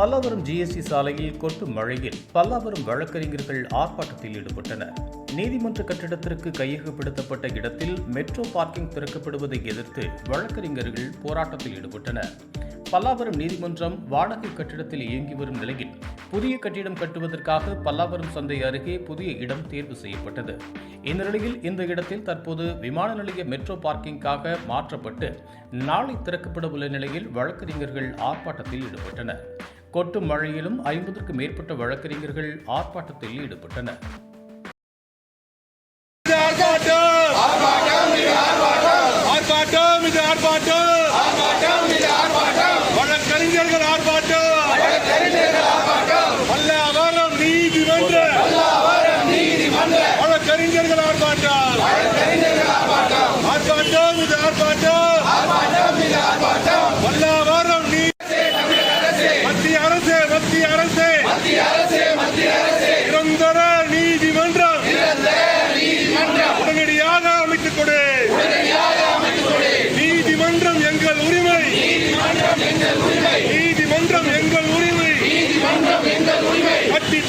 Pallavaram GST சாலையில் கொட்டும் மழையில் பல்லாவரம் வழக்கறிஞர்கள் ஆர்ப்பாட்டத்தில் ஈடுபட்டனர். நீதிமன்ற கட்டிடத்திற்கு கையகப்படுத்தப்பட்ட இடத்தில் மெட்ரோ பார்க்கிங் திறக்கப்படுவதை எதிர்த்து வழக்கறிஞர்கள் போராட்டத்தில் ஈடுபட்டனர். பல்லாவரம் நீதிமன்றம் வாடகை கட்டிடத்தில் இயங்கி வரும் நிலையில் புதிய கட்டிடம் கட்டுவதற்காக பல்லாவரம் சந்தை அருகே புதிய இடம் தேர்வு செய்யப்பட்டது. இந்நிலையில் இந்த இடத்தில் தற்போது விமான நிலைய மெட்ரோ பார்க்கிங்காக மாற்றப்பட்டு நாளை திறக்கப்பட உள்ள நிலையில் வழக்கறிஞர்கள் ஆர்ப்பாட்டத்தில் ஈடுபட்டனர். கொட்டும் மழையிலும் ஐம்பதுக்கும் மேற்பட்ட வழக்கறிஞர்கள் ஆர்ப்பாட்டத்தில் ஈடுபட்டனர். ஆர்ப்பாட்டம். இது ஆர்ப்பாட்டம். வழக்கறிஞர்கள் ஆர்ப்பாட்டம். பல்லாவரம் நீதிமன்ற. வழக்கறிஞர்கள் ஆர்ப்பாட்டம். ஆர்ப்பாட்டம் இது ஆர்ப்பாட்டம்.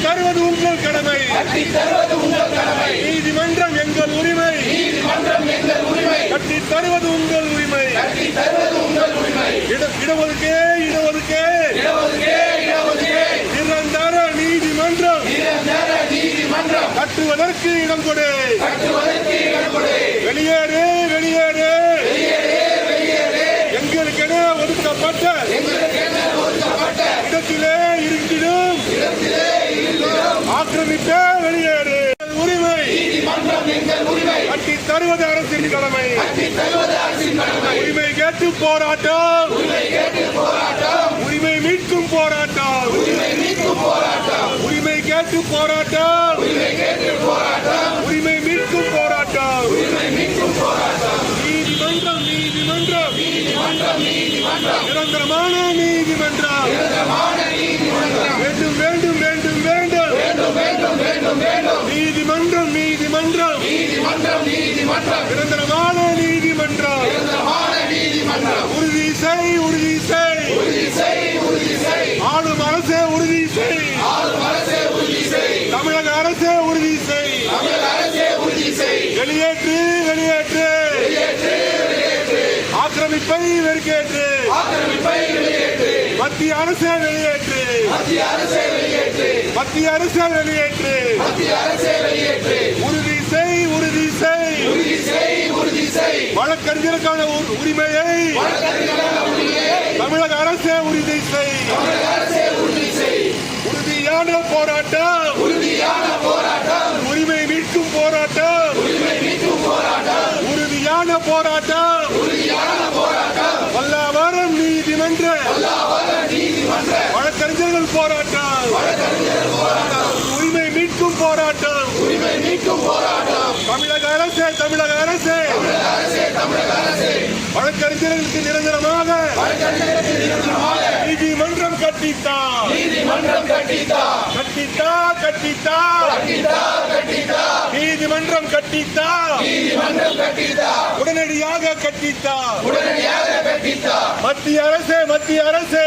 கட்டி தருவது உங்கள் கடமை. நீதிமன்றம் எங்கள் உரிமை. கட்டி தருவது உங்கள் உரிமை. இட- இடஒதுக்கே இடஒதுக்கே. நிரந்தர நீதிமன்றம். கட்டுவதற்கு இடம் கொடு. வெளியேறு வெளியேறு எங்களுக்கென ஒதுக்கப்பட்ட இடத்திலே இருந்திடும் ஆக்கிரமிப்பே வெளியேறு உரிமை கட்டி தருவது அரசின் கடமை. உரிமை கேட்டு போராட்டம். உரிமை மீட்கும் போராட்டம். உரிமை கேட்டு போராட்டம். உரிமை மீட்கும் போராட்டம். நீதிமன்றம் நீதிமன்றம். நிரந்தரமான நீதிமன்றம் நிரந்தரமான நீதிமன்றம். உறுதி செய் உறுதி செய். ஆளும் அரசே உறுதி செய். தமிழக அரசே உறுதி செய். வெளியேற்று வெளியேற்று. ஆக்கிரமிப்பை வெறுக்கேற்று. மத்திய அரசே வெளியேற்று. மத்திய அரசே வெளியேற்று. உறுதி செய் வழக்கறிஞருக்கான உரிமையை தமிழக அரசே உறுதி செய். உறுதியான போராட்டம். உரிமை மீட்கும் போராட்டம். உறுதியான போராட்டம். பல்லாவரம் நீதிமன்ற வழக்கறிஞர்கள் போராட்டம். உரிமை மீட்கும் போராட்டம். தமிழக அரசே தமிழக அரசே. வழக்கறிஞர்களுக்கு நிரந்தரமாக நீதிமன்றம் கட்டித்தா கட்டித்தா கட்டித்தா நீதிமன்றம் கட்டித்தா உடனடியாக கட்டித்தா மத்திய அரசே மத்திய அரசே.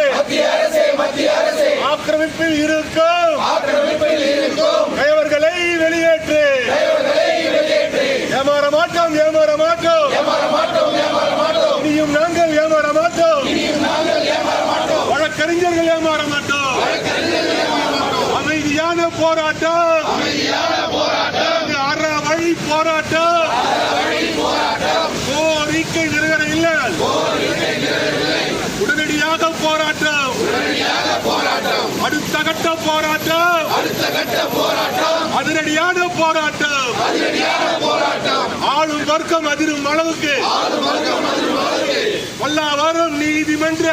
ஆக்கிரமிப்பில் இருக்கும். கயவர்களை வெளியேற்று மாட்டோம் அமைதியான போராட்டம். அறவழி போராட்டம். கோரிக்கை நிறைவேற இல்லை. உடனடியாக போராட்டம். அடுத்த கட்ட போராட்டம். அடுத்த கட்ட போராட்டம் அதிரடியான போராட்டம். ஆளும் வர்க்கம் அதிரும் அளவுக்கு. பல்லாவரம் நீதிமன்ற